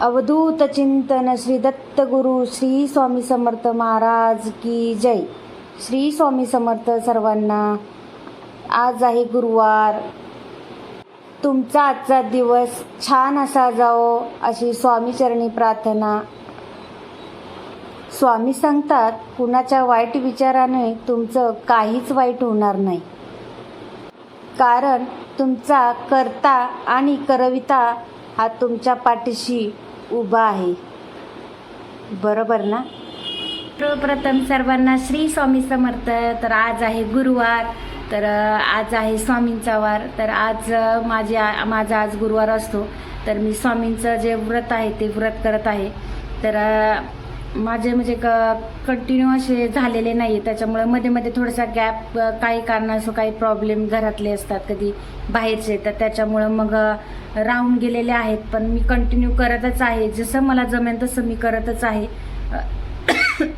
अवधूत चिंतन श्री दत्तगुरु श्री स्वामी समर्थ महाराज की जय. श्री स्वामी समर्थ सर्वांना आज आहे गुरुवार. तुमचा आजचा दिवस छान असा जावो अशी स्वामीचरणी प्रार्थना. स्वामी सांगतात कुणाच्या वाईट विचाराने तुमचं काहीच वाईट होणार नाही. कारण तुमचा कर्ता आणि करविता हा तुमच्या पाठीशी उभा आहे. बरोबर ना? सर्वप्रथम सर्वांना श्री स्वामी समर्थ. तर आज आहे गुरुवार. तर आज आहे स्वामींचा वार. तर आज माझे आ- माझा आज गुरुवार असतो. तर मी स्वामींचं जे व्रत आहे ते व्रत करत आहे. तर माझे म्हणजे क कंटिन्यू असे झालेले नाही त्याच्यामुळे मध्ये मध्ये थोडासा गॅप काही कारणास्तव काही प्रॉब्लेम घरातले असतात कधी बाहेरचे. तर त्याच्यामुळं मग राहून गेलेले आहेत. पण मी कंटिन्यू करतच आहे. जसं मला जमेल तसं मी करतच आहे.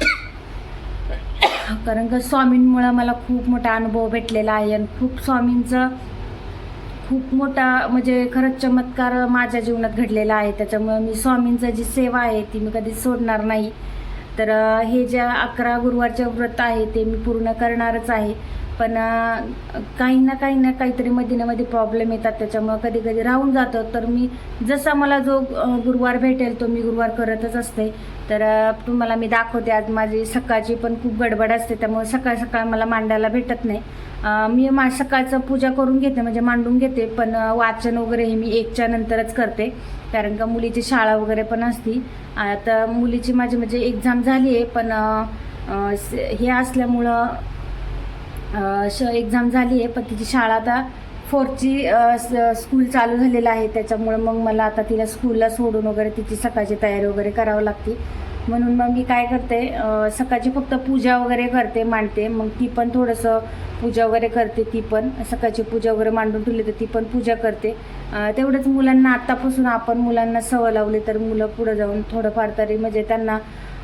कारण का स्वामींमुळं मला खूप मोठा अनुभव भेटलेला आहे. आणि खूप स्वामींचं खूप मोठा म्हणजे खरंच चमत्कार माझ्या जीवनात घडलेला आहे. त्याच्यामुळं मी स्वामींचं जी सेवा आहे ती मी कधी सोडणार नाही. तर हे ज्या अकरा गुरुवारचे व्रत आहे ते मी पूर्ण करणारच आहे. पण काही ना काही ना काहीतरी मध्ये ना मध्ये प्रॉब्लेम येतात. त्याच्यामुळं कधी कधी राहून जातं. तर मी जसा मला जो गुरुवार भेटेल तो मी गुरुवार करतच असते. तर तुम्हाला मी दाखवते. आज माझी सकाळची पण खूप गडबड असते. त्यामुळे सकाळ सकाळ मला मांडायला भेटत नाही. मी मा सकाळचं पूजा करून घेते म्हणजे मांडून घेते. पण वाचन वगैरे हे मी एकच्या नंतरच करते. कारण का मुलीची शाळा वगैरे पण असती. आता मुलीची माझी म्हणजे एक्झाम झाली आहे पण स- हे असल्यामुळं एक्झाम झाली आहे पण तिची शाळा आता फोर्थची स्कूल चालू झालेलं आहे. त्याच्यामुळं मग मला आता तिला स्कूलला सोडून वगैरे तिची सकाळची तयारी वगैरे करावं लागते. म्हणून मग मी काय करते सकाळची फक्त पूजा वगैरे करते मांडते. मग ती पण थोडंसं पूजा वगैरे करते ती पण. सकाळची पूजा वगैरे मांडून ठेवली तर ती पण पूजा करते. तेवढंच मुलांना आत्तापासून आपण मुलांना सवय लावली तर मुलं पुढं जाऊन थोडंफार तरी म्हणजे त्यांना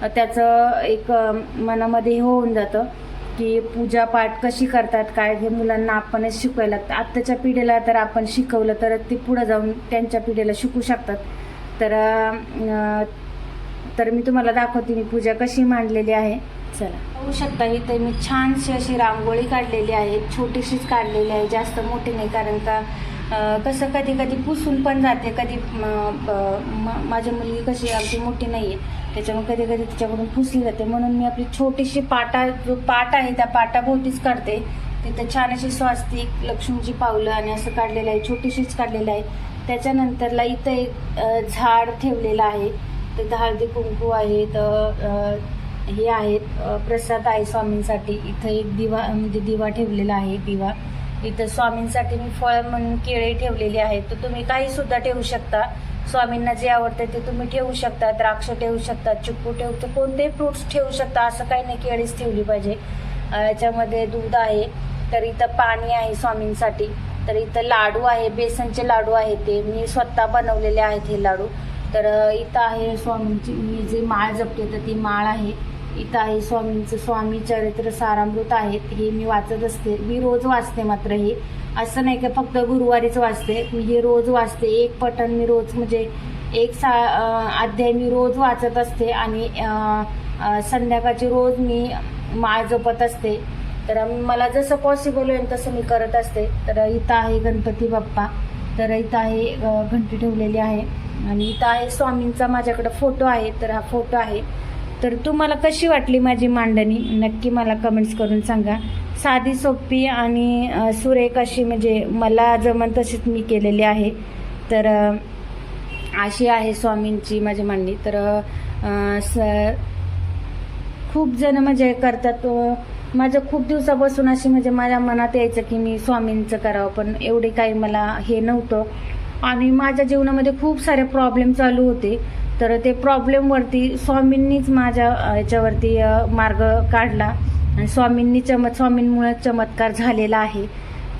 त्याचं एक मनामध्ये हे होऊन जातं. की पूजा पाठ कशी करतात काय हे मुलांना आपणच शिकवायला लागतं. आत्ताच्या पिढीला तर आपण शिकवलं तर ते पुढं जाऊन त्यांच्या पिढीला शिकू शकतात. तर तर मी तुम्हाला दाखवते मी पूजा कशी मांडलेली आहे. चला. होऊ शकता. इथे मी छानशी अशी रांगोळी काढलेली आहे. छोटीशीच काढलेली आहे. जास्त मोठी नाही कारण का कसं कधी कधी पुसून पण जाते. कधी ब- माझी मुलगी कशी आमची मोठी नाही आहे त्याच्यामुळे कधी कधी तिच्याकडून पुसली जाते. म्हणून मी आपली छोटीशी पाटा जो पाट आहे त्या पाटाभोवतीच काढते. तिथं छान अशी स्वास्तिक लक्ष्मीची पावलं आणि असं काढलेलं आहे छोटीशीच काढलेलं आहे. त्याच्यानंतरला इथं एक झाड ठेवलेलं आहे. तिथं हळदी कुंकू आहे हे आहेत प्रसाद आहे स्वामींसाठी. इथं एक दिवा म्हणजे दिवा ठेवलेला आहे दिवा. इथं स्वामींसाठी मी फळ म्हणून केळे ठेवलेली आहेत तर तुम्ही काही सुद्धा ठेवू शकता. स्वामींना जे आवडतं ते तुम्ही ठेवू शकता द्राक्ष ठेवू शकता चिक्कू ठेवू तर कोणतेही फ्रुट्स ठेवू शकता असं काही नाही केळीच ठेवली पाहिजे. याच्यामध्ये दूध आहे तर इथं पाणी आहे स्वामींसाठी तर इथं लाडू आहे बेसनचे लाडू आहे ते मी स्वतः बनवलेले आहेत हे लाडू. तर इथं आहे स्वामींची मी जे माळ जपते तर ती माळ आहे. इथं आहे स्वामींचं स्वामी चरित्र सारामृत आहेत हे मी वाचत असते. मी रोज वाचते मात्र हे. असं नाही का फक्त गुरुवारीच वाचते. मी हे रोज वाचते. एक पठण मी रोज म्हणजे एक सा अध्याय मी रोज वाचत असते आणि संध्याकाळची रोज मी माळ जपत असते. तर मला जसं पॉसिबल होईल तसं मी करत असते. तर इथं आहे गणपती बाप्पा. तर इथं आहे घंटी ठेवलेली आहे. आणि इथं आहे स्वामींचा माझ्याकडे फोटो आहे. तर हा फोटो आहे. तर तुम्हाला कशी वाटली माझी मांडणी? नक्की मला कमेंट्स करून सांगा. साधी सोपी आणि सुरेख अशी म्हणजे मला जमन तशीच मी केलेली आहे. तर अशी आहे स्वामींची माझी मांडणी. तर स खूप जण म्हणजे करतात. माझं खूप दिवसापासून अशी म्हणजे माझ्या मनात यायचं की मी स्वामींचं करावं पण एवढे काही मला हे नव्हतं. आणि माझ्या जीवनामध्ये खूप सारे प्रॉब्लेम चालू होते. तर ते प्रॉब्लेमवरती स्वामींनीच माझ्या याच्यावरती मार्ग काढला. आणि स्वामींनी चमत स्वामींमुळे चमत्कार झालेला आहे.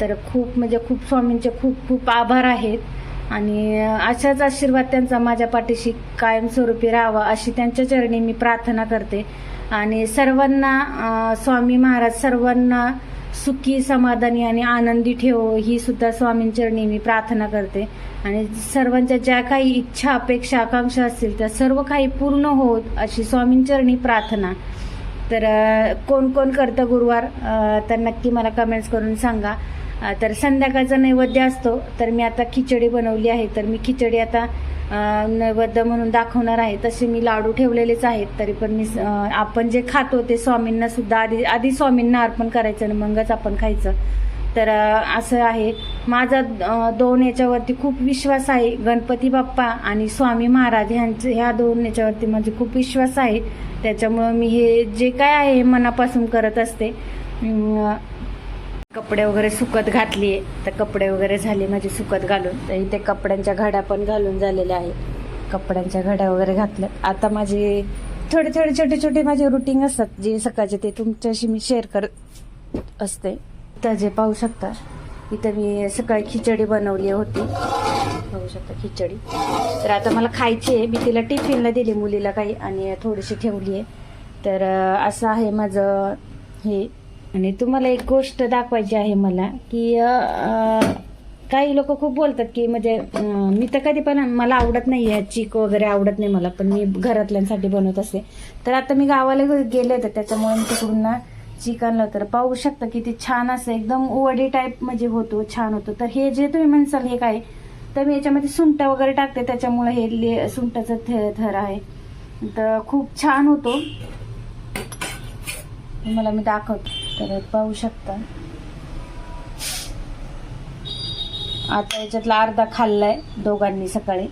तर खूप म्हणजे खूप स्वामींचे खूप खूप आभार आहेत. आणि अशाच आशीर्वाद त्यांचा माझ्या पाठीशी कायमस्वरूपी राहावा अशी त्यांच्या चरणी मी प्रार्थना करते. आणि सर्वांना स्वामी महाराज सर्वांना सुखी समाधानी आणि आनंदी ठेवो ही सुद्धा स्वामींचरणी मी प्रार्थना करते. आणि सर्वांच्या ज्या काही इच्छा अपेक्षा आकांक्षा असतील त्या सर्व काही पूर्ण होत अशी स्वामींचरणी प्रार्थना. तर कोण कोण करतं गुरुवार तर नक्की मला कमेंट्स करून सांगा. तर संध्याकाळचा नैवेद्य असतो तर मी आता खिचडी बनवली आहे तर मी खिचडी आता नैवेद्य म्हणून दाखवणार आहे. तसे मी लाडू ठेवलेलेच आहेत तरी पण मी आपण जे खातो ते स्वामींना सुद्धा आधी आधी स्वामींना अर्पण करायचं आणि मगच आपण खायचं. तर असं आहे. माझा दोन याच्यावरती खूप विश्वास आहे. गणपती बाप्पा आणि स्वामी महाराज ह्यांचे ह्या दोन याच्यावरती माझे खूप विश्वास आहे. त्याच्यामुळं मी हे जे काय आहे हे मनापासून करत असते. कपडे वगैरे सुकत घातली तर कपडे वगैरे झाले माझे सुकत घालून. तर इथे कपड्यांच्या घड्या पण घालून झालेल्या आहेत. कपड्यांच्या घड्या वगैरे घातल्या. आता माझे थोडे थोडे छोटे छोटे माझे रुटीन असतात. जे सकाळचे ते तुमच्याशी मी शेअर करत असते. तर जे पाहू शकता इथं मी सकाळी खिचडी बनवली होती. पाहू शकता खिचडी. तर आता मला खायची आहे. मी तिला टिफिनला दिली मुलीला काही आणि थोडीशी ठेवली आहे तर असं आहे माझं हे. आणि तुम्हाला एक गोष्ट दाखवायची आहे मला की काही लोक खूप बोलतात की म्हणजे मी तर कधी पण मला आवडत नाही आहे चीक वगैरे आवडत नाही मला पण मी घरातल्यांसाठी बनवत असते. तर आता मी गावाला गेले तर त्याच्यामुळे मी तिकडून ना चीक आणलं तर पाहू शकता किती छान असं एकदम वडी टाईप म्हणजे होतो छान होतो. तर हे जे तुम्ही म्हणसाल हे काय? तर मी याच्यामध्ये सुंट वगैरे टाकते त्याच्यामुळे हे ले सुंठाचं थे थर आहे. तर खूप छान होतो. तुम्हाला मी दाखवतो. तर पाहू शकता. आता याच्यातला अर्धा खाल्लाय दोघांनी सकाळी.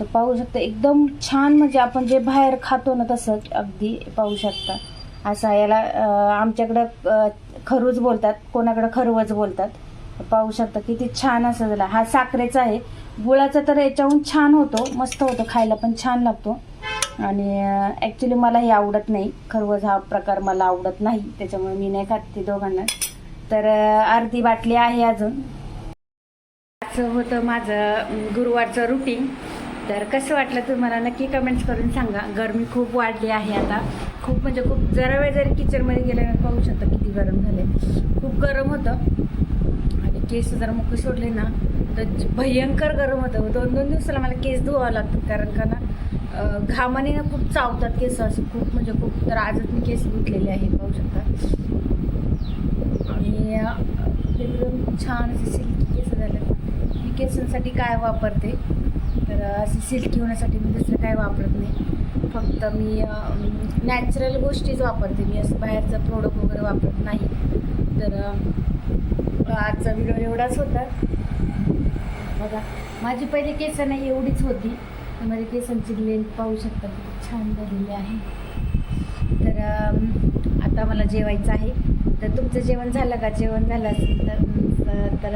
तर पाहू शकता एकदम छान म्हणजे आपण जे बाहेर खातो ना तसंच अगदी पाहू शकता. असा याला आमच्याकडं खरूच बोलतात कोणाकडं खरवच बोलतात. पाहू शकता किती छान असं झाला. हा साखरेचा आहे. गुळाचा तर याच्याहून छान होतो मस्त होतो खायला पण छान लागतो. आणि ॲक्च्युली मला हे आवडत नाही. खरवज हा प्रकार मला आवडत नाही. त्याच्यामुळे मी नाही खात ते दोघांना. तर अर्धी बाटली आहे अजून. असं होतं माझं गुरुवारचं रुटीन तर कसं वाटलं तुम्हाला नक्की कमेंट्स करून सांगा. गरमी खूप वाढली आहे आता. खूप म्हणजे खूप जरा वेळ जरी किचनमध्ये गेल्यानंतर पाहू शकता किती गरम झाले खूप गरम होतं. आणि केस जर मुख सोडले ना तर भयंकर गरम होतं. दोन दोन दिवसाला मला केस धुवावं लागतं. कारण का ना घामाने ना खूप चावतात केस असे खूप म्हणजे खूप तर आजच मी केस धुतलेले आहे पाहू शकता. आणि एकदम छान असे सिल्की केस झाले मी केसांसाठी काय वापरते? तर असे सिल्की होण्यासाठी मी दुसरं काय वापरत नाही. फक्त मी नॅचरल गोष्टीच वापरते. मी असं बाहेरचं प्रोडक्ट वगैरे वापरत नाही. तर आजचा व्हिडिओ एवढाच होता. बघा माझी पहिली केस नाही एवढीच होती. तुम्हाला केसांची लेंथ पाहू शकता किती छान झालेली आहे. तर आता मला जेवायचं आहे. तर तुमचं जेवण झालं का? जेवण झालं असेल तर तर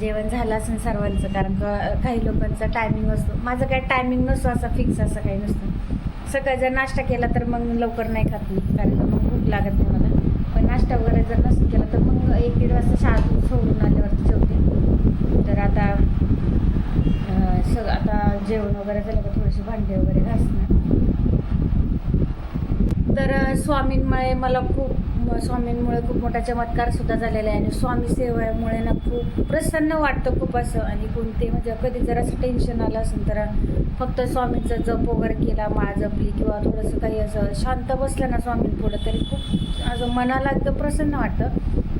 जेवण झालं असेल सर्वांचं कारण का काही लोकांचा टायमिंग असतो माझं काही टायमिंग नसतो असा फिक्स असं काही नसतं. सकाळी जर नाश्ता केला तर मग लवकर नाही खात मी कारण मग भूक लागत नाही मला. पण नाश्ता वगैरे जर नसतो केला तर मग एक दीड वाजता शाळेतून सोडून आल्यावरती जेवते. तर आता जेवण वगैरे झालं का थोडेसे भांडे वगैरे घासणं तर स्वामींमुळे मला खूप स्वामींमुळे खूप मोठा चमत्कार सुद्धा झालेला आहे. आणि स्वामी सेवेमुळे ना खूप प्रसन्न वाटतं खूप असं. आणि कोणते म्हणजे कधी जर असं टेन्शन आलं असेल तर फक्त स्वामींचा जप वगैरे केला माळ जपली किंवा थोडंसं काही असं शांत बसलं ना स्वामींपुढं तरी खूप असं मनाला एकदम प्रसन्न वाटतं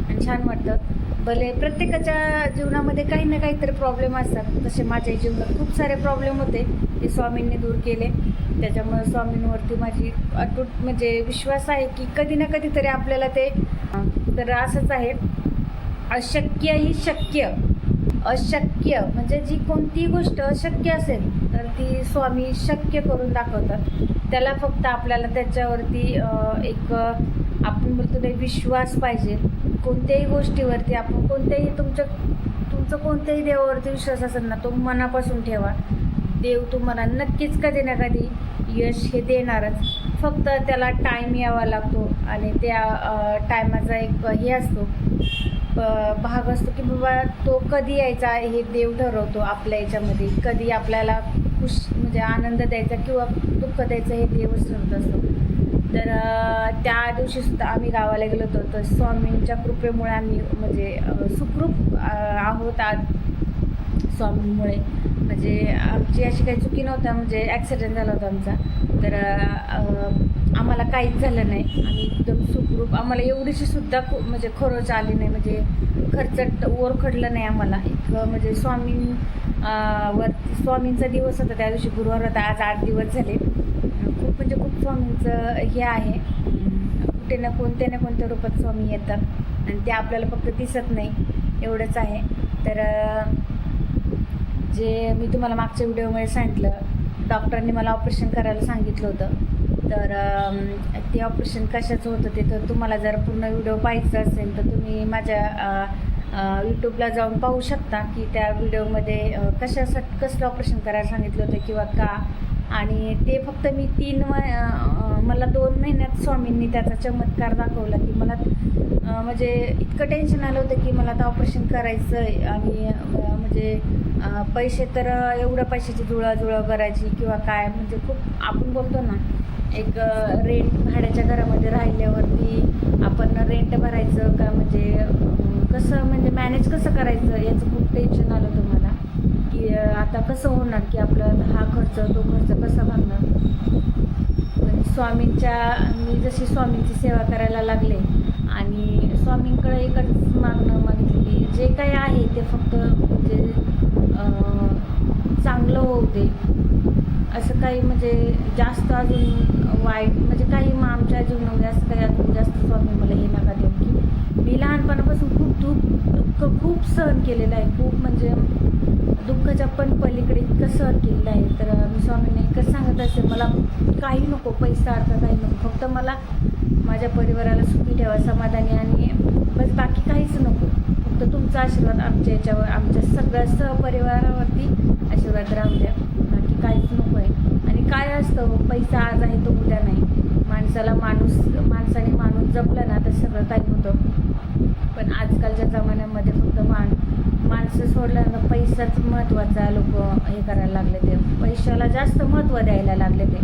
आणि छान वाटतं. भले प्रत्येकाच्या जीवनामध्ये काही ना काहीतरी प्रॉब्लेम असतात. तसे माझ्या जीवनात खूप सारे प्रॉब्लेम होते. ते स्वामींनी दूर केले. त्याच्यामुळे स्वामींवरती माझी अटूट म्हणजे विश्वास आहे की कधी ना कधीतरी आपल्याला ते तर असंच आहे. अशक्य ही शक्य. अशक्य म्हणजे जी कोणती गोष्ट अशक्य असेल ती स्वामी शक्य करून दाखवतात. त्याला फक्त आपल्याला त्याच्यावरती एक आपण बोलतो नाही विश्वास पाहिजे. कोणत्याही गोष्टीवरती आपण कोणत्याही तुमच्या तुमचं कोणत्याही देवावरती विश्वास असेल ना तो मनापासून ठेवा. देव तुम्हाला नक्कीच कधी ना कधी यश हे देणारच. फक्त त्याला टाईम यावा लागतो आणि त्या टायमाचा एक हे असतो. भाग असतो की बाबा तो कधी यायचा हे देव ठरवतो आपल्या याच्यामध्ये. कधी आपल्याला खुश म्हणजे आनंद द्यायचा किंवा दुःख द्यायचं हे देवच ठरवत असतो. तर त्या दिवशी सुद्धा आम्ही गावाला गेलो होतो. तर स्वामींच्या कृपेमुळे आम्ही म्हणजे सुखरूप आहोत आज स्वामींमुळे. म्हणजे आमची अशी काही चुकी नव्हता म्हणजे ॲक्सिडेंट झाला होता आमचा. तर आम्हाला काहीच झालं नाही. आम्ही एकदम सुखरूप. आम्हाला एवढीशी सुद्धा खू- म्हणजे खरोच आली नाही. म्हणजे खर्च ओरखडलं नाही आम्हाला. एक म्हणजे स्वामी वरती स्वामींचा दिवस होता त्या दिवशी. गुरुवार होता. आज आठ दिवस झाले. खूप म्हणजे खूप स्वामींचं हे आहे. कुठे ना कोणत्या ना कोणत्या रूपात स्वामी येतात. आणि ते आपल्याला फक्त दिसत नाही. एवढंच आहे. तर जे मी तुम्हाला मागच्या व्हिडिओमध्ये सांगितलं डॉक्टरांनी मला ऑपरेशन करायला सांगितलं होतं. तर ते ऑपरेशन कशाचं होतं ते तर तुम्हाला जर पूर्ण व्हिडिओ पाहायचा असेल तर तुम्ही माझ्या यूट्यूबला जाऊन पाहू शकता की त्या व्हिडिओमध्ये कशासाठी कसलं ऑपरेशन करायला सांगितलं होतं किंवा का आणि ते फक्त मी तीन व मला दोन महिन्यात स्वामींनी त्याचा चमत्कार दाखवला की मला म्हणजे इतकं टेन्शन आलं होतं की मला आता ऑपरेशन करायचं आहे आणि म्हणजे पैसे तर एवढ्या पैशाची जुळाजुळा करायची किंवा काय म्हणजे खूप आपण बोलतो ना एक रेंट भाड्याच्या घरामध्ये राहिल्यावरती आपण रेंट भरायचं का म्हणजे कसं म्हणजे मॅनेज कसं करायचं याचं खूप टेन्शन आलं होतं मला. की आता कसं होणार की आपलं हा खर्च तो खर्च कसा भागणार? आणि स्वामींच्या मी जशी स्वामींची सेवा करायला लागले आणि स्वामींकडे एकच मागणं मागितली की जे काही आहे ते फक्त म्हणजे चांगलं होऊ दे असं काही म्हणजे जास्त अजून वाईट म्हणजे काही मग आमच्या जीवनामध्ये असं काही अजून जास्त स्वामी मला हे नका देऊ की मी लहानपणापासून खूप दुःख दुःख खूप सहन केलेलं आहे. खूप म्हणजे दुःखाच्या पण पलीकडे इतकं सहन केलेलं आहे. तर मी स्वामींना एकच सांगत असेल मला काही नको पैसा अर्थ काही नको. फक्त मला माझ्या परिवाराला सुखी ठेवा समाधानी आणि बस बाकी काहीच नको. फक्त तुमचा आशीर्वाद आमच्या याच्यावर आमच्या सगळ्या सहपरिवारावरती आशीर्वाद राहू द्या. बाकी काहीच नको आहे. आणि काय असतं हो, पैसा आज आहे तो उद्या नाही. माणसाला माणूस माणसाने माणूस जपलं ना तर सगळं काही होतं. पण आजकालच्या जमान्यामध्ये फक्त मान माणसं सोडल्यानं पैसाच महत्त्वाचा लोक हे करायला लागले ते. पैशाला जास्त महत्त्व द्यायला लागले ते.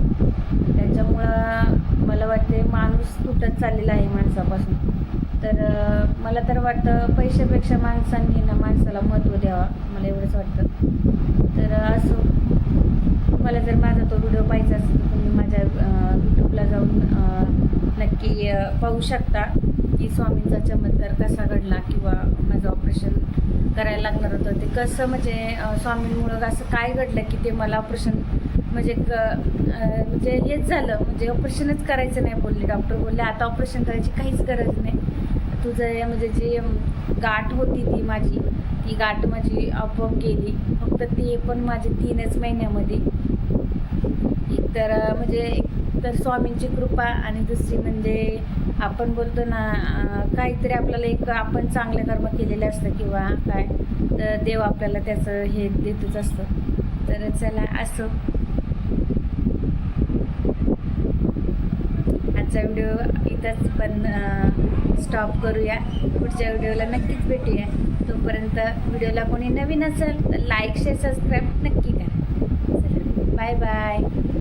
त्याच्यामुळं मला वाटते माणूस तुटत चाललेला आहे माणसापासून. तर मला तर वाटतं पैशापेक्षा माणसांनी ना माणसाला महत्त्व द्यावं मला एवढंच वाटतं. तर असं. तुम्हाला जर माझा तो व्हिडिओ पाहायचा असेल तर तुम्ही माझ्या यूट्यूबला जाऊन नक्की पाहू शकता की स्वामींचा चमत्कार कसा घडला किंवा माझं ऑपरेशन करायला लागणार होतं. ते कसं म्हणजे स्वामींमुळं असं काय घडलं की ते मला ऑपरेशन म्हणजे क- म्हणजे हेच झालं. म्हणजे ऑपरेशनच करायचं नाही बोलले. डॉक्टर बोलले आता ऑपरेशन करायची काहीच गरज नाही. तुझं म्हणजे जी गाठ होती ती माझी ती गाठ माझी आपोआप गेली. फक्त ती पण माझी तीनच महिन्यामध्ये तर म्हणजे एक तर स्वामींची कृपा आणि दुसरी म्हणजे आपण बोलतो ना काहीतरी आपल्याला एक आपण चांगलं कर्म केलेलं असतं किंवा काय तर देव आपल्याला त्याचं हे देतच असतं. तर चला असं. आजचा व्हिडिओ इथंच पण स्टॉप करूया. पुढच्या व्हिडिओला नक्कीच भेटूया. तोपर्यंत व्हिडिओला कोणी नवीन असेल तर लाईक शेअर सबस्क्राईब नक्की करा. चला बाय बाय